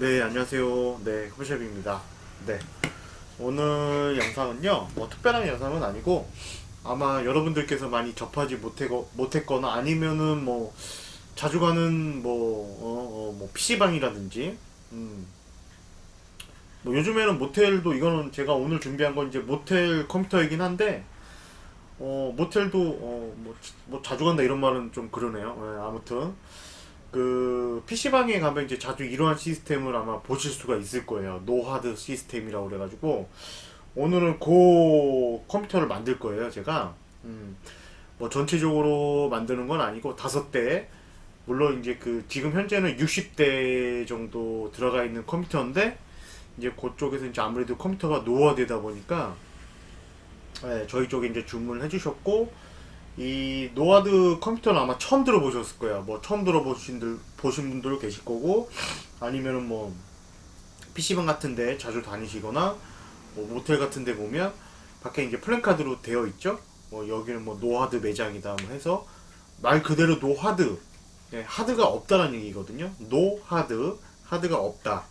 네, 안녕하세요. 네, 홈샵입니다. 네. 오늘 영상은요, 뭐 특별한 영상은 아니고, 아마 여러분들께서 많이 접하지 못했거, 못했거나 아니면은 뭐, 자주 가는 뭐, 어, 어, 뭐, PC방이라든지, 음, 뭐 요즘에는 모텔도, 이거는 제가 오늘 준비한 건 이제 모텔 컴퓨터이긴 한데, 어, 모텔도, 어, 뭐, 지- 뭐 자주 간다 이런 말은 좀 그러네요. 예, 아무튼. 그 PC방에 가면 이제 자주 이러한 시스템을 아마 보실 수가 있을 거예요. 노하드 시스템이라고 그래가지고 오늘은 그 컴퓨터를 만들 거예요. 제가 음, 뭐 전체적으로 만드는 건 아니고 다섯 대 물론 이제 그 지금 현재는 60대 정도 들어가 있는 컴퓨터인데 이제 그쪽에서 이제 아무래도 컴퓨터가 노화되다 보니까 네, 저희 쪽에 이제 주문을 해주셨고 이 노아드 컴퓨터는 아마 처음 들어보셨을 거예요. 뭐 처음 들어보신 들 보신 분들 계실 거고 아니면은 뭐 PC방 같은 데 자주 다니시거나 뭐 모텔 같은 데 보면 밖에 이제 플랜카드로 되어 있죠. 뭐 여기는 뭐 노하드 매장이다 뭐 해서 말 그대로 노하드 예, 하드가 없다라는 얘기거든요. 노하드 하드가 없다.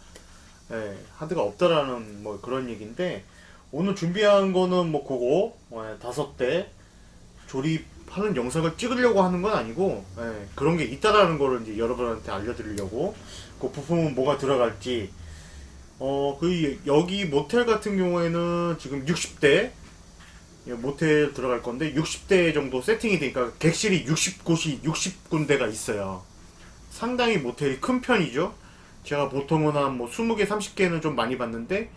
예, 하드가 없다라는 뭐 그런 얘기인데 오늘 준비한 거는 뭐 그거 어, 예, 다섯 대 조립 하는 영상을 찍으려고 하는 건 아니고 예, 그런 게 있다라는 거를 이제 여러분한테 알려드리려고 그 부품은 뭐가 들어갈지 어 그 여기 모텔 같은 경우에는 지금 60대 예, 모텔 들어갈 건데 60대 정도 세팅이 되니까 객실이 60곳이 60군데가 있어요. 상당히 모텔이 큰 편이죠. 제가 보통은 한 뭐 20개, 30개는 좀 많이 봤는데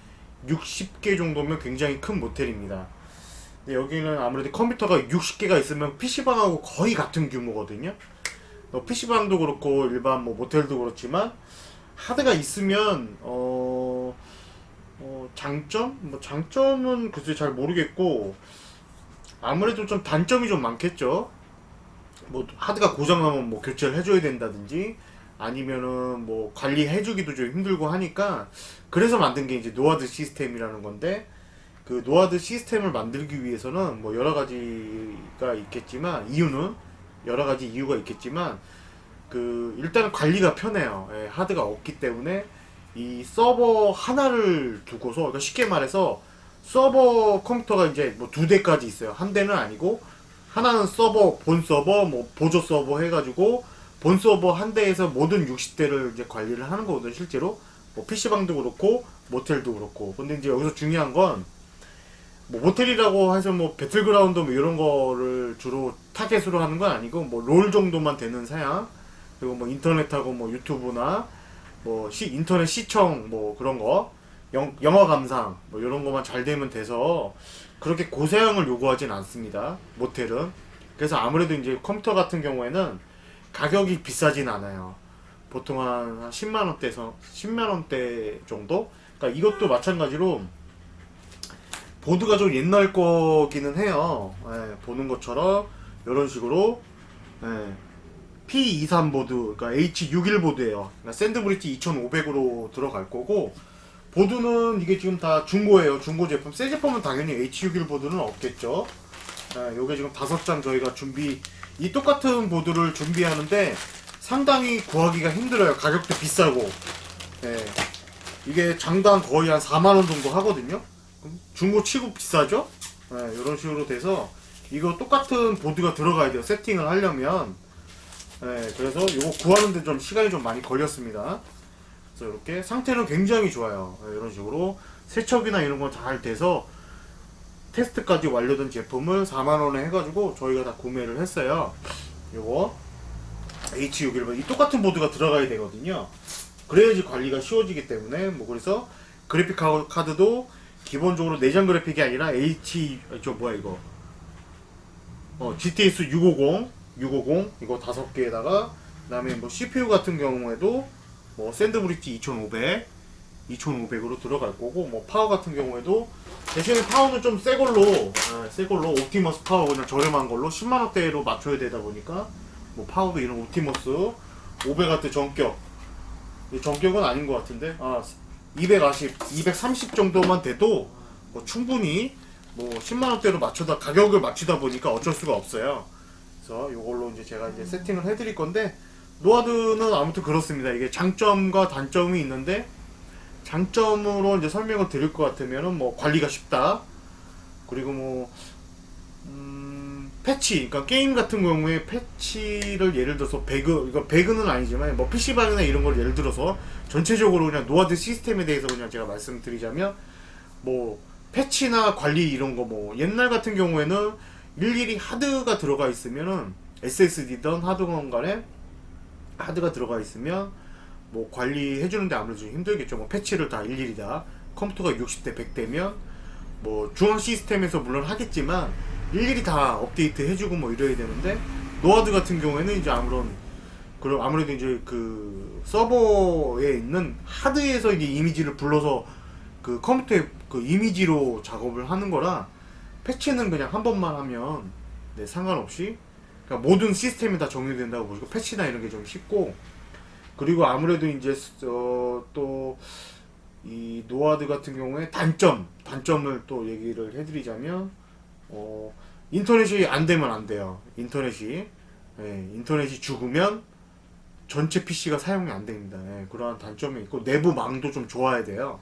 60개 정도면 굉장히 큰 모텔입니다. 근데 여기는 아무래도 컴퓨터가 60개가 있으면 PC방하고 거의 같은 규모거든요. 뭐 PC방도 그렇고 일반 뭐 모텔도 그렇지만 하드가 있으면 어, 어 장점? 뭐 장점은 글쎄 잘 모르겠고 아무래도 좀 단점이 좀 많겠죠. 뭐 하드가 고장나면 뭐 교체를 해줘야 된다든지 아니면은 뭐 관리해주기도 좀 힘들고 하니까 그래서 만든 게 이제 노아드 시스템이라는 건데 그 노아드 시스템을 만들기 위해서는 뭐 여러 가지가 있겠지만 이유는 여러 가지 이유가 있겠지만 그 일단은 관리가 편해요. 예, 하드가 없기 때문에 이 서버 하나를 두고서 그러니까 쉽게 말해서 서버 컴퓨터가 이제 뭐 두 대까지 있어요. 한 대는 아니고 하나는 서버 본 서버 뭐 보조 서버 해가지고 본 서버 한 대에서 모든 60대를 이제 관리를 하는 거거든요. 실제로 뭐 PC방도 그렇고 모텔도 그렇고 근데 이제 여기서 중요한 건 뭐 모텔이라고 해서 뭐 배틀그라운드 뭐 이런 거를 주로 타겟으로 하는 건 아니고 뭐 롤 정도만 되는 사양. 그리고 뭐 인터넷하고 뭐 유튜브나 뭐 시, 인터넷 시청 뭐 그런 거. 영, 영화 감상 뭐 이런 거만 잘 되면 돼서 그렇게 고사양을 요구하진 않습니다 모텔은. 그래서 아무래도 이제 컴퓨터 같은 경우에는 가격이 비싸진 않아요. 보통 한 10만 원대에서 10만 원대 정도? 그러니까 이것도 마찬가지로 보드가 좀 옛날 거기는 해요. 예, 보는 것처럼 이런 식으로 예, P23 보드, 그러니까 H61 보드예요. 그러니까 샌드브리지 2500으로 들어갈 거고 보드는 이게 지금 다 중고예요. 중고 제품. 새 제품은 당연히 H61 보드는 없겠죠. 예, 요게 지금 다섯 장 저희가 준비 이 똑같은 보드를 준비하는데 상당히 구하기가 힘들어요. 가격도 비싸고. 예. 이게 장당 거의 한 4만 원 정도 하거든요. 중고 치고 비싸죠? 네, 이런 식으로 돼서 이거 똑같은 보드가 들어가야 돼요. 세팅을 하려면. 네, 그래서 이거 구하는데 좀 시간이 좀 많이 걸렸습니다. 그래서 이렇게 상태는 굉장히 좋아요. 네, 이런 식으로 세척이나 이런 거잘 돼서 테스트까지 완료된 제품을 4만원에 해가지고 저희가 다 구매를 했어요. 요거 H61번 이 똑같은 보드가 들어가야 되거든요. 그래야지 관리가 쉬워지기 때문에 뭐 그래서 그래픽 카- 카드도 기본적으로 내장 그래픽이 아니라 H 저 뭐야 이거? 어 GTX 650 650 이거 다섯 개에다가 그다음에 뭐 CPU 같은 경우에도 뭐 샌드브리지 2500 2500으로 들어갈 거고 뭐 파워 같은 경우에도 대신에 파워는 좀 새 걸로 아, 새 걸로 옵티머스 파워 그냥 저렴한 걸로 10만 원대로 맞춰야 되다 보니까 뭐 파워도 이런 옵티머스 500W 전격. 이 전격은 아닌 것 같은데. 아 240, 230 정도만 돼도 뭐 충분히 뭐 10만 원대로 맞추다 가격을 맞추다 보니까 어쩔 수가 없어요. 그래서 이걸로 이제 제가 이제 세팅을 해드릴 건데 노아드는 아무튼 그렇습니다. 이게 장점과 단점이 있는데 장점으로 이제 설명을 드릴 것 같으면은 뭐 관리가 쉽다. 그리고 뭐 음, 패치, 그러니까 게임 같은 경우에 패치를 예를 들어서 배그, 이거 배그는 아니지만 뭐 PC방이나 이런 걸 예를 들어서 전체적으로 그냥 노아드 시스템에 대해서 그냥 제가 말씀드리자면 뭐 패치나 관리 이런 거 뭐 옛날 같은 경우에는 일일이 하드가 들어가 있으면은 SSD든 하드건 간에 하드가 들어가 있으면 뭐 관리해 주는데 아무래도 좀 힘들겠죠. 뭐 패치를 다 일일이 다 컴퓨터가 60대 100대면 뭐 중앙 시스템에서 물론 하겠지만 일일이 다 업데이트 해주고 뭐 이래야 되는데 노아드 같은 경우에는 이제 아무런 그럼 아무래도 이제 그 서버에 있는 하드에서 이제 이미지를 불러서 그 컴퓨터에 그 이미지로 작업을 하는 거라 패치는 그냥 한 번만 하면 네, 상관없이 그러니까 모든 시스템이 다 정리된다고 보시고 패치나 이런 게 좀 쉽고 그리고 아무래도 이제 어, 또이 노아드 같은 경우에 단점 단점을 또 얘기를 해드리자면 어, 인터넷이 안 되면 안 돼요. 인터넷이. 예, 인터넷이 죽으면 전체 PC가 사용이 안 됩니다. 예, 그러한 단점이 있고 내부 망도 좀 좋아야 돼요.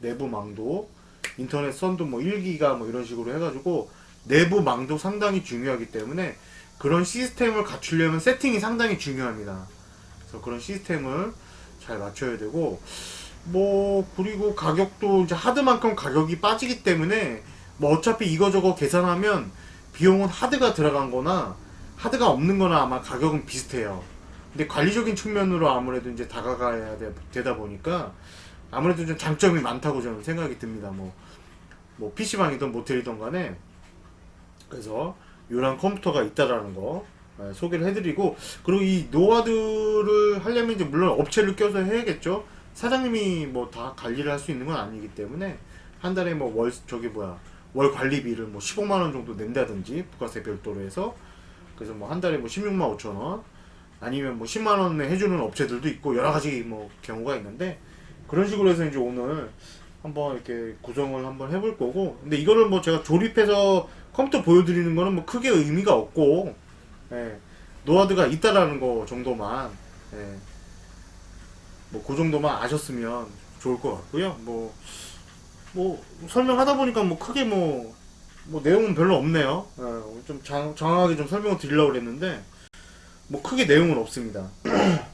내부 망도. 인터넷 선도 뭐 1기가 뭐 이런 식으로 해가지고 내부 망도 상당히 중요하기 때문에 그런 시스템을 갖추려면 세팅이 상당히 중요합니다. 그래서 그런 시스템을 잘 맞춰야 되고 뭐 그리고 가격도 이제 하드만큼 가격이 빠지기 때문에 뭐 어차피 이거저거 계산하면 비용은 하드가 들어간 거나 하드가 없는 거나 아마 가격은 비슷해요. 근데 관리적인 측면으로 아무래도 이제 다가가야 되, 되다 보니까 아무래도 좀 장점이 많다고 저는 생각이 듭니다. 뭐, 뭐 PC방이든 모텔이든 간에 그래서 이런 컴퓨터가 있다라는 거 예, 소개를 해드리고 그리고 이 노하드를 하려면 이제 물론 업체를 껴서 해야겠죠. 사장님이 뭐 다 관리를 할 수 있는 건 아니기 때문에 한 달에 뭐 월 저기 뭐야 월 관리비를 뭐 15만 원 정도 낸다든지 부가세 별도로 해서 그래서 뭐 한 달에 뭐 16만 5천 원 아니면 뭐 10만 원에 해주는 업체들도 있고 여러 가지 뭐 경우가 있는데 그런 식으로 해서 이제 오늘 한번 이렇게 구성을 한번 해볼 거고 근데 이거를 뭐 제가 조립해서 컴퓨터 보여드리는 거는 뭐 크게 의미가 없고 예, 노하드가 있다라는 거 정도만 예, 뭐그 정도만 아셨으면 좋을 것 같고요. 뭐 뭐 설명하다 보니까 뭐 크게 뭐, 뭐 내용은 별로 없네요. 예, 좀 장, 장황하게 좀 설명을 드리려고 그랬는데 뭐 크게 내용은 없습니다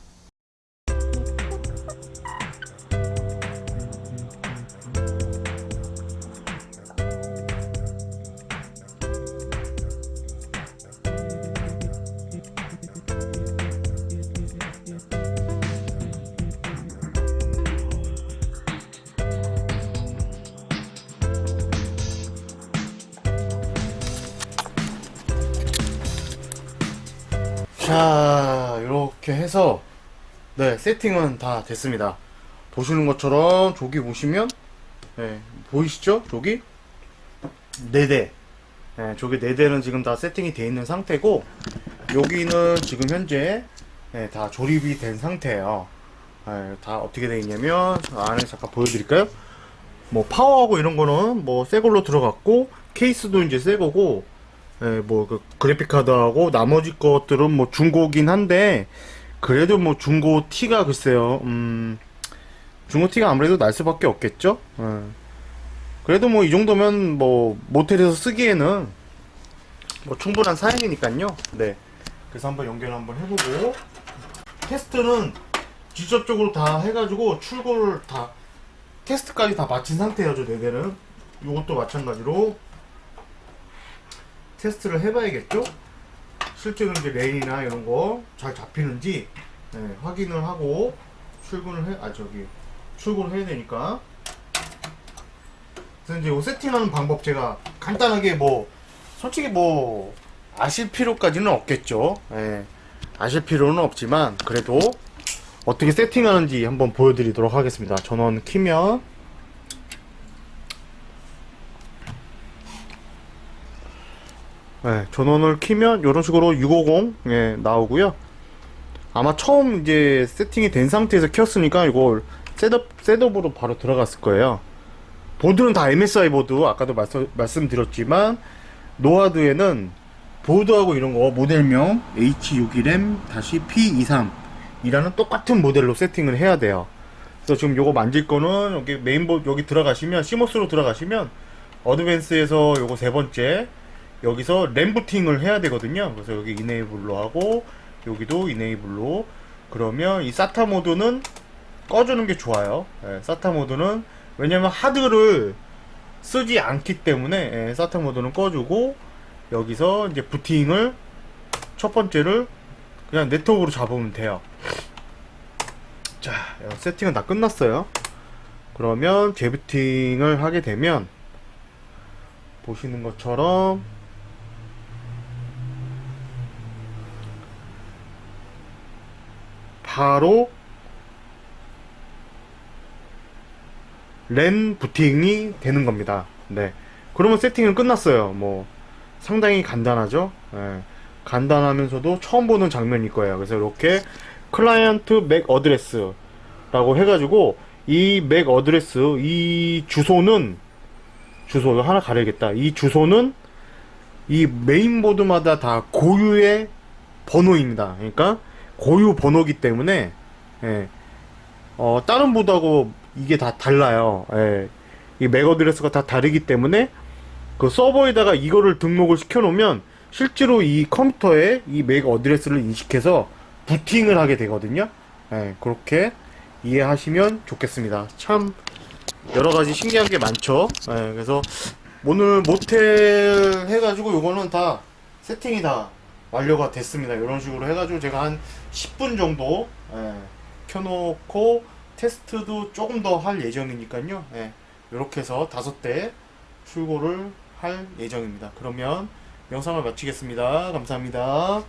해서 네 세팅은 다 됐습니다. 보시는 것처럼 저기 보시면 네, 보이시죠? 저기 네 대. 네, 저기 네 대는 지금 다 세팅이 되어 있는 상태고 여기는 지금 현재 네, 다 조립이 된 상태예요. 네, 다 어떻게 되어 있냐면 안에 잠깐 보여드릴까요? 뭐 파워하고 이런 거는 뭐 새 걸로 들어갔고 케이스도 이제 새 거고 예, 뭐 그 그래픽 카드하고 나머지 것들은 뭐 중고긴 한데 그래도 뭐 중고 티가 글쎄요. 음. 중고 티가 아무래도 날 수밖에 없겠죠. 예. 그래도 뭐 이 정도면 뭐 모텔에서 쓰기에는 뭐 충분한 사양이니까요. 네. 그래서 한번 연결 한번 해보고 테스트는 직접적으로 다 해가지고 출고를 다 테스트까지 다 마친 상태예요. 저 네 대는. 이것도 마찬가지로 테스트를 해봐야겠죠? 실제로 이제 레인이나 이런 거 잘 잡히는지 네, 확인을 하고 출근을 해, 아 저기 출고를 해야 되니까. 그래서 이제 요 세팅하는 방법 제가 간단하게 뭐 솔직히 뭐 아실 필요까지는 없겠죠. 예, 아실 필요는 없지만 그래도 어떻게 세팅하는지 한번 보여드리도록 하겠습니다. 전원 키면 네, 전원을 키면 이런 식으로 650 예, 나오고요. 아마 처음 이제 세팅이 된 상태에서 켰으니까 이걸 셋업 셋업으로 바로 들어갔을 거예요. 보드는 다 MSI 보드 아까도 말씀, 말씀드렸지만 노하드에는 보드하고 이런 거 모델명 H61M-P23 이라는 똑같은 모델로 세팅을 해야 돼요. 그래서 지금 요거 만질 거는 여기 메인보드 여기 들어가시면 시모스로 들어가시면 어드밴스에서 요거 세 번째 여기서 램 부팅을 해야 되거든요. 그래서 여기 이네이블로 하고 여기도 이네이블로 그러면 이 사타 모드는 꺼주는 게 좋아요. 예, 사타 모드는 왜냐면 하드를 쓰지 않기 때문에 예, 사타 모드는 꺼주고 여기서 이제 부팅을 첫 번째를 그냥 네트워크로 잡으면 돼요. 자, 어, 세팅은 다 끝났어요. 그러면 재부팅을 하게 되면 보시는 것처럼 바로 램 부팅이 되는 겁니다. 네. 그러면 세팅은 끝났어요. 뭐 상당히 간단하죠. 예. 간단하면서도 처음 보는 장면일 거예요. 그래서 이렇게 클라이언트 맥 어드레스라고 해가지고 이 맥 어드레스 이 주소는 주소 하나 가려야겠다. 이 주소는 이 메인보드마다 다 고유의 번호입니다. 그러니까 고유 번호기 때문에 예. 어, 다른 보드하고 이게 다 달라요. 예. 이 맥어드레스가 다 다르기 때문에 그 서버에다가 이거를 등록을 시켜놓으면 실제로 이 컴퓨터에 이 맥 어드레스를 인식해서 부팅을 하게 되거든요. 예, 그렇게 이해하시면 좋겠습니다. 참 여러 가지 신기한 게 많죠. 예, 그래서 오늘 모텔 해가지고 요거는 다 세팅이 다 완료가 됐습니다. 이런 식으로 해가지고 제가 한 10분 정도 예, 켜놓고 테스트도 조금 더 할 예정이니까요. 예, 이렇게 해서 다섯 대 출고를 할 예정입니다. 그러면 영상을 마치겠습니다. 감사합니다.